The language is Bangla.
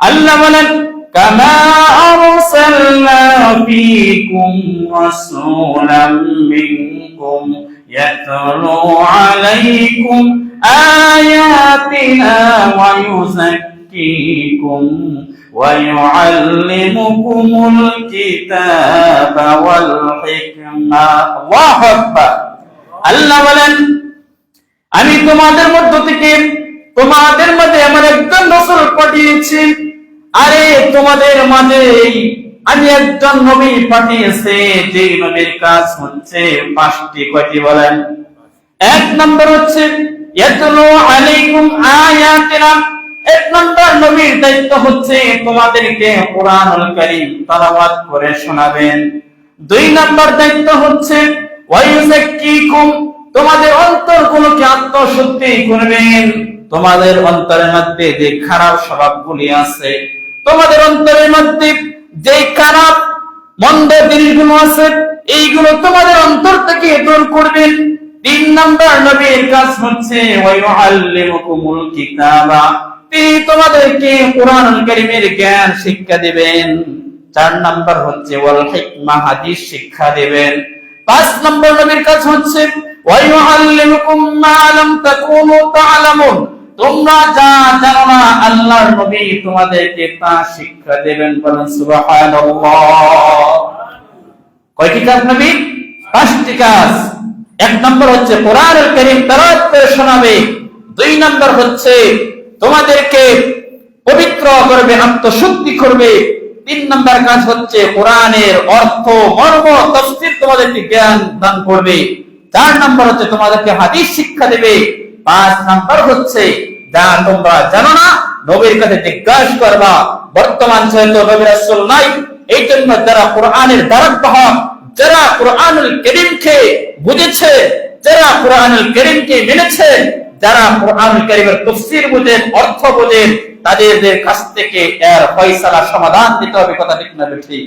আল্লাহ বলেন কামা আরসালনা ফীকুম রাসূলাম মিনকুম ইয়াতলু আলাইকুম আয়াতিনা ওয়া ইউযাক্কিকুম ويعلمكم الكتاب والحكمة الله أكبر আল্লাহ বলেন আমি তোমাদের মধ্য থেকে তোমাদের মাঝে আমার একজন রসুল পাঠিয়েছি আরে, তোমাদের মাঝে আমি একজন নবী পাঠিয়েছে, যে নবীর কাজ হচ্ছে পাঁচটি কয়টি বলেন? এক নম্বর হচ্ছে দায়িত্ব হচ্ছে তোমাদেরকে করে শোনাবেন। দুই নম্বর দায়িত্ব হচ্ছে তোমাদের করবেন। তোমাদের অন্তরের মধ্যে যে খারাপ স্বভাবগুলি আছে তোমাদের অন্তরের মধ্যে যে খারাপ, মন্দ জিনিসগুলো আছে, এইগুলো তোমাদের অন্তর থেকে দূর করবেন। তিন নম্বর নবীর কাজ হচ্ছে ওয়াইউআল্লিমুকুমুল কিতাবা। তিনি তোমাদেরকে কোরআনুল কারীমের জ্ঞান শিক্ষা দিবেন। চার নম্বর হচ্ছে, ওয়াল হিকমা, হাদিস শিক্ষা দিবেন। পাঁচ নম্বর নবীর কাজ হচ্ছে ওয়াইউআল্লিমুকুম মা লাম তাকুনু তা'লামুন তোমরা যা জানো না, আল্লাহর নবী তোমাদেরকে তা শিক্ষা দেবেন বলেন, সুবহানাল্লাহ। কয়টি কাজ নবী? পাঁচটি কাজ। এক নম্বর হচ্ছে কোরআনুল কারীম তেলাওয়াত করে শোনাবে। দুই নম্বর হচ্ছে তোমাদেরকে পবিত্র করবে, আত্মশুদ্ধি করবে। তিন নম্বর কাজ হচ্ছে কোরআনের অর্থ, মর্ম, তফসির তোমাদেরকে জ্ঞান দান করবে। চার নম্বর হচ্ছে তোমাদেরকে হাদিস শিক্ষা দেবে। পাঁচ নম্বর হচ্ছে যা তোমরা জানো না, নবীর কাছে জিজ্ঞাসা করবা, বর্তমান যেহেতু নবী রাসূল নাই এই জন্য যারা কোরআনের দ্বারক যারা কোরআনুল করিমকে বুঝেছে, যারা কোরআনুল করিমকে মেনেছে, যারা কোরআনুল করিমের তফসির বুঝেন, অর্থ বোঝেন তাদের কাছ থেকে এর ফয়সালা সমাধান দিতে হবে, কথা ঠিক না ঠিক